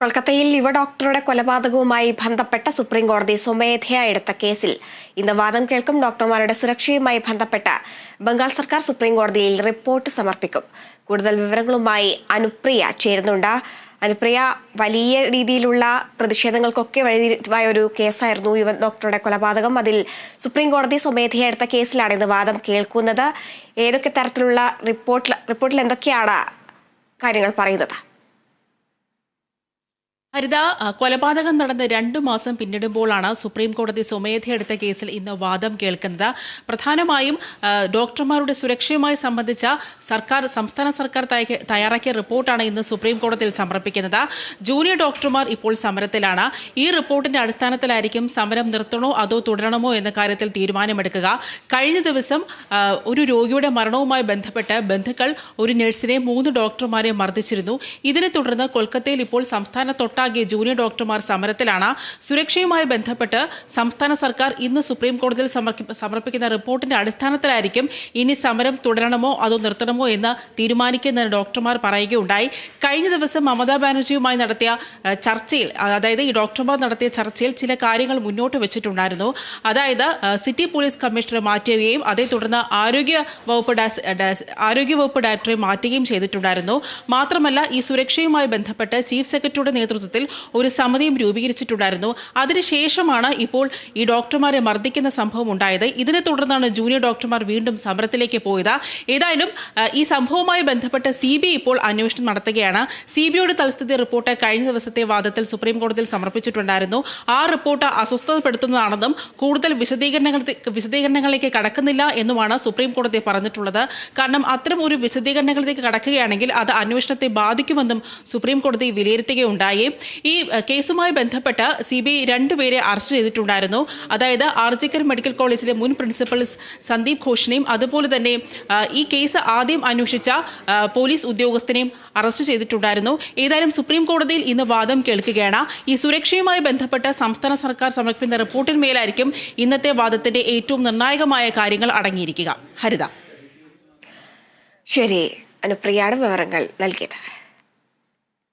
കൊൽക്കത്തയിൽ യുവ ഡോക്ടറുടെ കൊലപാതകവുമായി ബന്ധപ്പെട്ട സുപ്രീം കോടതി സ്വമേധയാ എടുത്ത കേസിൽ. ഇന്ന് വാദം കേൾക്കും ഡോക്ടർമാരുടെ സുരക്ഷയുമായി ബന്ധപ്പെട്ട ബംഗാൾ സർക്കാർ സുപ്രീം കോടതിയിൽ റിപ്പോർട്ട് സമർപ്പിക്കും. കൂടുതൽ വിവരങ്ങളുമായി അനുപ്രിയ ചേരുന്നുണ്ട്. അനുപ്രിയ വലിയ രീതിയിലുള്ള പ്രതിഷേധങ്ങൾക്കൊക്കെ വഴിതിരിവായ ഒരു കേസായിരുന്നു യുവ ഡോക്ടറുടെ കൊലപാതകം. അതിൽ സുപ്രീം കോടതി സ്വമേധയാ എടുത്ത കേസിലാണ് ഇന്ന് വാദം കേൾക്കുന്നത്. ഏതൊക്കെ തരത്തിലുള്ള റിപ്പോർട്ടിൽ റിപ്പോർട്ടിൽ എന്തൊക്കെയാണ് കാര്യങ്ങൾ പറയുന്നത്? ഹരിത കൊലപാതകം നടന്ന് രണ്ടു മാസം പിന്നിടുമ്പോഴാണ് സുപ്രീം കോടതി സ്വമേധയെടുത്ത കേസിൽ ഇന്ന് വാദം കേൾക്കുന്നത്. പ്രധാനമായും ഡോക്ടർമാരുടെ സുരക്ഷയുമായി സംബന്ധിച്ച സർക്കാർ സംസ്ഥാന സർക്കാർ തയ്യാറാക്കിയ റിപ്പോർട്ടാണ് ഇന്ന് സുപ്രീം കോടതിയിൽ സമർപ്പിക്കുന്നത്. ജൂനിയർ ഡോക്ടർമാർ ഇപ്പോൾ സമരത്തിലാണ്. ഈ റിപ്പോർട്ടിന്റെ അടിസ്ഥാനത്തിലായിരിക്കും സമരം നിർത്തണോ അതോ തുടരണമോ എന്ന കാര്യത്തിൽ തീരുമാനമെടുക്കുക. കഴിഞ്ഞ ദിവസം ഒരു രോഗിയുടെ മരണവുമായി ബന്ധപ്പെട്ട് ബന്ധുക്കൾ ഒരു നഴ്സിനെ മൂന്ന് ഡോക്ടർമാരെ മർദ്ദിച്ചിരുന്നു. ഇതിനെ തുടർന്ന് കൊൽക്കത്തയിൽ ഇപ്പോൾ സംസ്ഥാനത്തൊട്ടാകെ ജൂനിയർ ഡോക്ടർമാർ സമരത്തിലാണ്. സുരക്ഷയുമായി ബന്ധപ്പെട്ട് സംസ്ഥാന സർക്കാർ ഇന്ന് സുപ്രീം കോടതിയിൽ സമർപ്പി- സമർപ്പിക്കുന്ന റിപ്പോർട്ടിന്റെ അടിസ്ഥാനത്തിലായിരിക്കും ഇനി സമരം തുടരണമോ അതോ നിർത്തണമോ എന്ന് തീരുമാനിക്കുന്നതിന് ഡോക്ടർമാർ പറയുകയുണ്ടായി. കഴിഞ്ഞ ദിവസം മമതാ ബാനർജിയുമായി നടത്തിയ ചർച്ചയിൽ അതായത് ഈ ഡോക്ടർമാർ നടത്തിയ ചർച്ചയിൽ ചില കാര്യങ്ങൾ മുന്നോട്ട് വെച്ചിട്ടുണ്ടായിരുന്നു. അതായത് സിറ്റി പോലീസ് കമ്മീഷണറെ മാറ്റുകയും അതേ തുടർന്ന് ആരോഗ്യ വകുപ്പ് ആരോഗ്യ വകുപ്പ് ഡയറക്ടറെ മാറ്റുകയും ചെയ്തിട്ടുണ്ടായിരുന്നു. മാത്രമല്ല ഈ സുരക്ഷയുമായി ബന്ധപ്പെട്ട് ചീഫ് സെക്രട്ടറിയുടെ നേതൃത്വത്തിൽ ഒരു സമിതിയും രൂപീകരിച്ചിട്ടുണ്ടായിരുന്നു. അതിനുശേഷമാണ് ഇപ്പോൾ ഈ ഡോക്ടർമാരെ മർദ്ദിക്കുന്ന സംഭവം ഉണ്ടായത്. ഇതിനെ തുടർന്നാണ് ജൂനിയർ ഡോക്ടർമാർ വീണ്ടും സമരത്തിലേക്ക് പോയത്. ഏതായാലും ഈ സംഭവവുമായി ബന്ധപ്പെട്ട് സി ഇപ്പോൾ അന്വേഷണം നടത്തുകയാണ്. സി ബിയുടെ തൽസ്ഥിതി റിപ്പോർട്ട് കഴിഞ്ഞ ദിവസത്തെ വാദത്തിൽ സുപ്രീം കോടതിയിൽ സമർപ്പിച്ചിട്ടുണ്ടായിരുന്നു. ആ റിപ്പോർട്ട് അസ്വസ്ഥതപ്പെടുത്തുന്നതാണെന്നും കൂടുതൽ വിശദീകരണങ്ങൾ വിശദീകരണങ്ങളിലേക്ക് കടക്കുന്നില്ല എന്നുമാണ് സുപ്രീം കോടതി പറഞ്ഞിട്ടുള്ളത്. കാരണം അത്തരം ഒരു വിശദീകരണങ്ങളിലേക്ക് കടക്കുകയാണെങ്കിൽ അത് അന്വേഷണത്തെ ബാധിക്കുമെന്നും സുപ്രീം കോടതി വിലയിരുത്തുകയുണ്ടായി. ഈ കേസുമായി ബന്ധപ്പെട്ട് സി ബി ഐ രണ്ടുപേരെ അറസ്റ്റ് ചെയ്തിട്ടുണ്ടായിരുന്നു. അതായത് ആർജിക്കർ മെഡിക്കൽ കോളേജിലെ മുൻ പ്രിൻസിപ്പൽ സന്ദീപ് ഘോഷിനെയും അതുപോലെ തന്നെ ഈ കേസ് ആദ്യം അന്വേഷിച്ച പോലീസ് ഉദ്യോഗസ്ഥനെയും അറസ്റ്റ് ചെയ്തിട്ടുണ്ടായിരുന്നു. ഏതായാലും സുപ്രീം കോടതിയിൽ ഇന്ന് വാദം കേൾക്കുകയാണ്. ഈ സുരക്ഷയുമായി ബന്ധപ്പെട്ട് സംസ്ഥാന സർക്കാർ സമർപ്പിക്കുന്ന റിപ്പോർട്ടിന്മേലായിരിക്കും ഇന്നത്തെ വാദത്തിന്റെ ഏറ്റവും നിർണായകമായ കാര്യങ്ങൾ അടങ്ങിയിരിക്കുക. ഹരിത. ശരി. അനുപ്രിയാണ് വിവരങ്ങൾ നൽകിയത്.